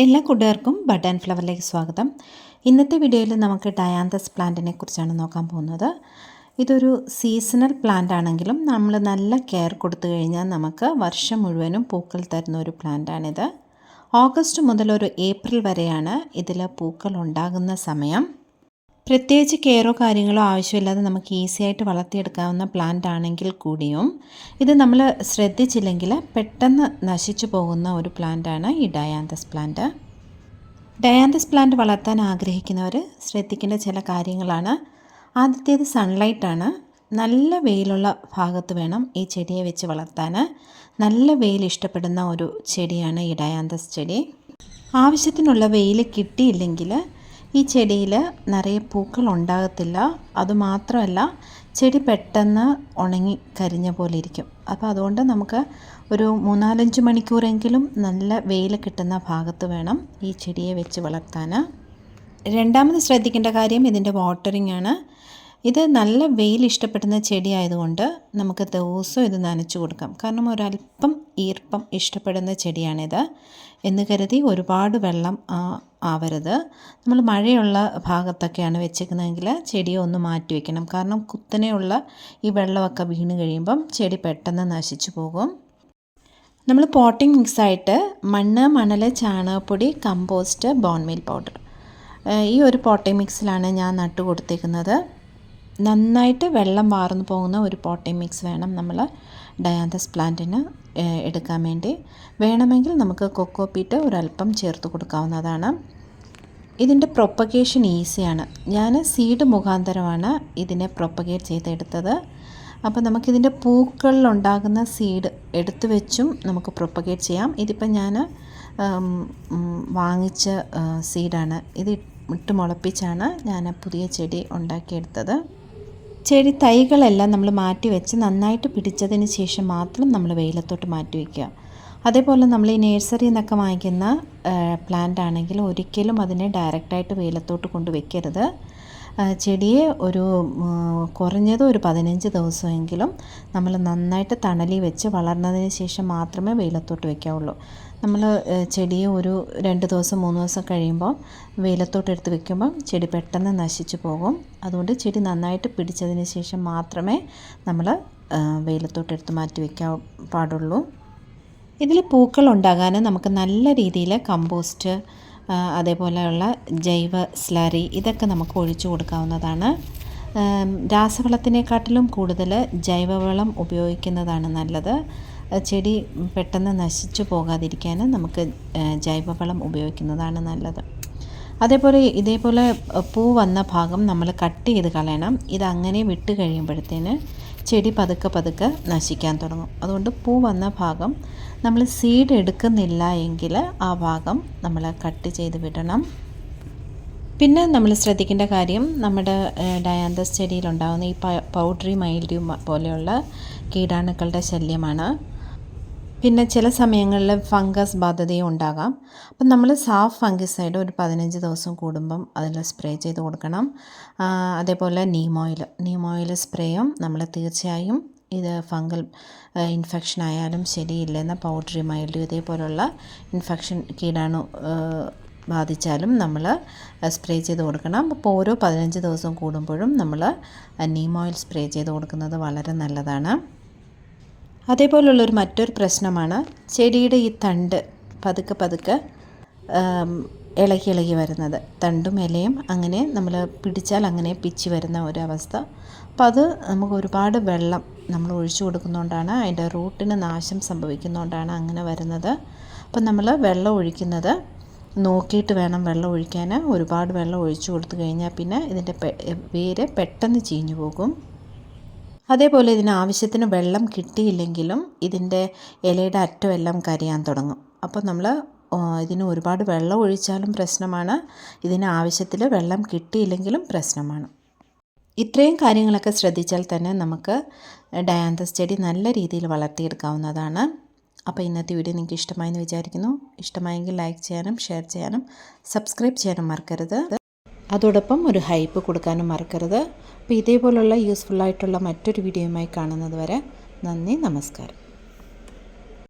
എല്ലാ കൂട്ടുകാർക്കും bud and ഫ്ലവറിലേക്ക് സ്വാഗതം. ഇന്നത്തെ വീഡിയോയിൽ നമുക്ക് ഡയാന്തസ് പ്ലാന്റിനെ കുറിച്ചാണ് നോക്കാൻ പോകുന്നത്. ഇതൊരു സീസണൽ പ്ലാന്റ് ആണെങ്കിലും നമ്മൾ നല്ല കെയർ കൊടുത്തു കഴിഞ്ഞാൽ നമുക്ക് വർഷം മുഴുവനും പൂക്കൾ തരുന്ന ഒരു പ്ലാന്റാണിത് ഓഗസ്റ്റ് മുതൽ ഒരു ഏപ്രിൽ വരെയാണ് ഇതിൽ പൂക്കൾ ഉണ്ടാകുന്ന സമയം. പ്രത്യേകിച്ച് കെയറോ കാര്യങ്ങളോ ആവശ്യമില്ലാതെ നമുക്ക് ഈസി ആയിട്ട് വളർത്തിയെടുക്കാവുന്ന പ്ലാന്റ് ആണെങ്കിൽ കൂടിയും ഇത് നമ്മൾ ശ്രദ്ധിച്ചില്ലെങ്കിൽ പെട്ടെന്ന് നശിച്ചു പോകുന്ന ഒരു പ്ലാന്റാണ് ഈ ഡയാന്തസ് പ്ലാന്റ് ഡയാന്തസ് പ്ലാന്റ് വളർത്താൻ ആഗ്രഹിക്കുന്നവർ ശ്രദ്ധിക്കേണ്ട ചില കാര്യങ്ങളാണ്. ആദ്യത്തേത് സൺലൈറ്റാണ് നല്ല വെയിലുള്ള ഭാഗത്ത് വേണം ഈ ചെടിയെ വെച്ച് വളർത്താൻ. നല്ല വെയിൽ ഇഷ്ടപ്പെടുന്ന ഒരു ചെടിയാണ് ഈ ഡയാന്തസ് ചെടി. ആവശ്യത്തിനുള്ള വെയിൽ കിട്ടിയില്ലെങ്കിൽ ഈ ചെടിയിൽ നിറയെ പൂക്കൾ ഉണ്ടാകത്തില്ല. അതുമാത്രമല്ല ചെടി പെട്ടെന്ന് ഉണങ്ങി കരിഞ്ഞ പോലെ ഇരിക്കും. അപ്പോൾ അതുകൊണ്ട് നമുക്ക് ഒരു മൂന്നാലഞ്ച് മണിക്കൂറെങ്കിലും നല്ല വെയിൽ കിട്ടുന്ന ഭാഗത്ത് വേണം ഈ ചെടിയെ വെച്ച് വളർത്താൻ രണ്ടാമത് ശ്രദ്ധിക്കേണ്ട കാര്യം ഇതിന്റെ വാട്ടറിംഗ് ആണ്. ഇത് നല്ല വെയിൽ ഇഷ്ടപ്പെടുന്ന ചെടി ആയതുകൊണ്ട് നമുക്ക് ദിവസവും ഇത് നനച്ചു കൊടുക്കാം. കാരണം ഒരല്പം ഈർപ്പം ഇഷ്ടപ്പെടുന്ന ചെടിയാണിത്. എന്ന് കരുതി ഒരുപാട് വെള്ളം ആവരുത്. നമ്മൾ മഴയുള്ള ഭാഗത്തൊക്കെയാണ് വെച്ചേക്കുന്നതെങ്കിൽ ചെടിയെ ഒന്ന് മാറ്റി വയ്ക്കണം കാരണം കുത്തനെയുള്ള ഈ വെള്ളമൊക്കെ വീണ് കഴിയുമ്പം ചെടി പെട്ടെന്ന് നശിച്ചു പോകും. നമ്മൾ പോട്ടിംഗ് മിക്സായിട്ട് മണ്ണ് മണൽ ചാണകപ്പൊടി കമ്പോസ്റ്റ് ബോൺമീൽ പൗഡർ ഈ ഒരു പോട്ടിംഗ് മിക്സിലാണ് ഞാൻ നട്ടു കൊടുത്തേക്കുന്നത്. നന്നായിട്ട് വെള്ളം വാർന്നു പോകുന്ന ഒരു പോട്ടിംഗ് മിക്സ് വേണം നമ്മൾ ഡയാന്തസ് പ്ലാന്റിന് എടുക്കാൻ വേണ്ടി. വേണമെങ്കിൽ നമുക്ക് കൊക്കോ പീറ്റ് ഒരല്പം ചേർത്ത് കൊടുക്കാവുന്നതാണ്. ഇതിന്റെ പ്രൊപ്പഗേഷൻ ഈസിയാണ് ഞാൻ സീഡ് മുഖാന്തരമാണ് ഇതിനെ പ്രൊപ്പഗേറ്റ് ചെയ്തെടുത്തത്. അപ്പോൾ നമുക്കിതിന്റെ പൂക്കളിലുണ്ടാകുന്ന സീഡ് എടുത്തു വെച്ചും നമുക്ക് പ്രൊപ്പഗേറ്റ് ചെയ്യാം. ഇതിപ്പോൾ ഞാൻ വാങ്ങിച്ച സീഡാണ് ഇത് ഇട്ട് മുളപ്പിച്ചാണ് ഞാൻ പുതിയ ചെടി ഉണ്ടാക്കിയെടുത്തത്. ചെടി തൈകളെല്ലാം നമ്മൾ മാറ്റി വെച്ച് നന്നായിട്ട് പിടിച്ചതിന് ശേഷം മാത്രം നമ്മൾ വെയിലത്തോട്ട് മാറ്റി വയ്ക്കുക അതേപോലെ നമ്മൾ ഈ നേഴ്സറി എന്നൊക്കെ വാങ്ങിക്കുന്ന പ്ലാന്റ് ആണെങ്കിൽ ഒരിക്കലും അതിനെ ഡയറക്റ്റായിട്ട് വെയിലത്തോട്ട് കൊണ്ട് വെക്കരുത്. ചെടിയെ ഒരു കുറഞ്ഞത് ഒരു പതിനഞ്ച് ദിവസമെങ്കിലും നമ്മൾ നന്നായിട്ട് തണലി വെച്ച് വളർന്നതിന് ശേഷം മാത്രമേ വെയിലത്തോട്ട് വെക്കാവുള്ളൂ. നമ്മൾ ചെടിയെ ഒരു രണ്ട് ദിവസം മൂന്ന് ദിവസം കഴിയുമ്പോൾ വെയിലത്തോട്ട് എടുത്ത് വെക്കുമ്പോൾ ചെടി പെട്ടെന്ന് നശിച്ചു പോകും. അതുകൊണ്ട് ചെടി നന്നായിട്ട് പിടിച്ചതിന് ശേഷം മാത്രമേ നമ്മൾ വെയിലത്തോട്ട് എടുത്ത് മാറ്റി വയ്ക്കാൻ പാടുള്ളൂ. ഇതിൽ പൂക്കൾ ഉണ്ടാകാൻ നമുക്ക് നല്ല രീതിയിൽ കമ്പോസ്റ്റ് അതേപോലെയുള്ള ജൈവ സ്ലറി ഇതൊക്കെ നമുക്ക് ഒഴിച്ചു കൊടുക്കാവുന്നതാണ്. രാസവളത്തിനെക്കാട്ടിലും കൂടുതൽ ജൈവവളം ഉപയോഗിക്കുന്നതാണ് നല്ലത്. ചെടി പെട്ടെന്ന് നശിച്ചു പോകാതിരിക്കാൻ നമുക്ക് ജൈവവളം ഉപയോഗിക്കുന്നതാണ് നല്ലത്. അതേപോലെ ഇതേപോലെ പൂ വന്ന ഭാഗം നമ്മൾ കട്ട് ചെയ്ത് കളയണം. ഇതങ്ങനെ വിട്ട് കഴിയുമ്പോഴത്തേന് ചെടി പതുക്കെ പതുക്കെ നശിക്കാൻ തുടങ്ങും. അതുകൊണ്ട് പൂ വന്ന ഭാഗം നമ്മൾ സീഡ് എടുക്കുന്നില്ല എങ്കിൽ ആ ഭാഗം നമ്മൾ കട്ട് ചെയ്ത് വിടണം. പിന്നെ നമ്മൾ ശ്രദ്ധിക്കേണ്ട കാര്യം നമ്മുടെ ഡയാന്തസ് ചെടിയിലുണ്ടാകുന്ന ഈ പൗഡറി മൈൽഡ്യൂ പോലെയുള്ള കീടാണുക്കളുടെ ശല്യമാണ്. പിന്നെ ചില സമയങ്ങളിൽ ഫംഗസ് ബാധതയും ഉണ്ടാകാം. അപ്പം നമ്മൾ സാഫ് ഫംഗിസൈഡ് ഒരു പതിനഞ്ച് ദിവസം കൂടുമ്പം അതിൽ സ്പ്രേ ചെയ്ത് കൊടുക്കണം. അതേപോലെ നീം ഓയിൽ നീം ഓയിൽ സ്പ്രേയും നമ്മൾ തീർച്ചയായും ഇത് ഫംഗൽ ഇൻഫെക്ഷൻ ആയാലും ശരിയില്ലെന്ന പൗഡറി മൈൽഡ് ഇതേപോലുള്ള ഇൻഫെക്ഷൻ കീടാണു ബാധിച്ചാലും നമ്മൾ സ്പ്രേ ചെയ്ത് കൊടുക്കണം. അപ്പോൾ ഓരോ പതിനഞ്ച് ദിവസം കൂടുമ്പോഴും നമ്മൾ നീം ഓയിൽ സ്പ്രേ ചെയ്ത് കൊടുക്കുന്നത് വളരെ നല്ലതാണ്. അതേപോലുള്ളൊരു മറ്റൊരു പ്രശ്നമാണ് ചെടിയുടെ ഈ തണ്ട് പതുക്കെ പതുക്കെ ഇളകി ഇളകി വരുന്നത്. തണ്ടും ഇലയും അങ്ങനെ നമ്മൾ പിടിച്ചാൽ അങ്ങനെ പിച്ചി വരുന്ന ഒരവസ്ഥ അപ്പോൾ അത് നമുക്ക് ഒരുപാട് വെള്ളം നമ്മൾ ഒഴിച്ചു കൊടുക്കുന്നതുകൊണ്ടാണ് അതിന്റെ റൂട്ടിന് നാശം സംഭവിക്കുന്നതുകൊണ്ടാണ് അങ്ങനെ വരുന്നത്. അപ്പം നമ്മൾ വെള്ളം ഒഴിക്കുന്നത് നോക്കിയിട്ട് വേണം വെള്ളം ഒഴിക്കാൻ. ഒരുപാട് വെള്ളം ഒഴിച്ചു കൊടുത്തു കഴിഞ്ഞാൽ പിന്നെ ഇതിന്റെ വേര് പെട്ടെന്ന് ചീഞ്ഞു പോകും. അതേപോലെ ഇതിന് ആവശ്യത്തിന് വെള്ളം കിട്ടിയില്ലെങ്കിലും ഇതിന്റെ ഇലയുടെ അറ്റം എല്ലാം കരിയാൻ തുടങ്ങും. അപ്പോൾ നമ്മൾ ഇതിന് ഒരുപാട് വെള്ളം ഒഴിച്ചാലും പ്രശ്നമാണ്. ഇതിന് ആവശ്യത്തിൽ വെള്ളം കിട്ടിയില്ലെങ്കിലും പ്രശ്നമാണ്. ഇത്രയും കാര്യങ്ങളൊക്കെ ശ്രദ്ധിച്ചാൽ തന്നെ നമുക്ക് ഡയാന്തസ് ചെടി നല്ല രീതിയിൽ വളർത്തിയെടുക്കാവുന്നതാണ്. അപ്പോൾ ഇന്നത്തെ വീഡിയോ നിങ്ങൾക്ക് ഇഷ്ടമായെന്ന് വിചാരിക്കുന്നു. ഇഷ്ടമായെങ്കിൽ ലൈക്ക് ചെയ്യാനും ഷെയർ ചെയ്യാനും സബ്സ്ക്രൈബ് ചെയ്യാനും മറക്കരുത്. അതോടൊപ്പം ഒരു ഹൈപ്പ് കൊടുക്കാനും മറക്കരുത്. അപ്പോൾ ഇതേപോലുള്ള യൂസ്ഫുള്ളായിട്ടുള്ള മറ്റൊരു വീഡിയോയുമായി കാണുന്നത് വരെ നന്ദി നമസ്കാരം.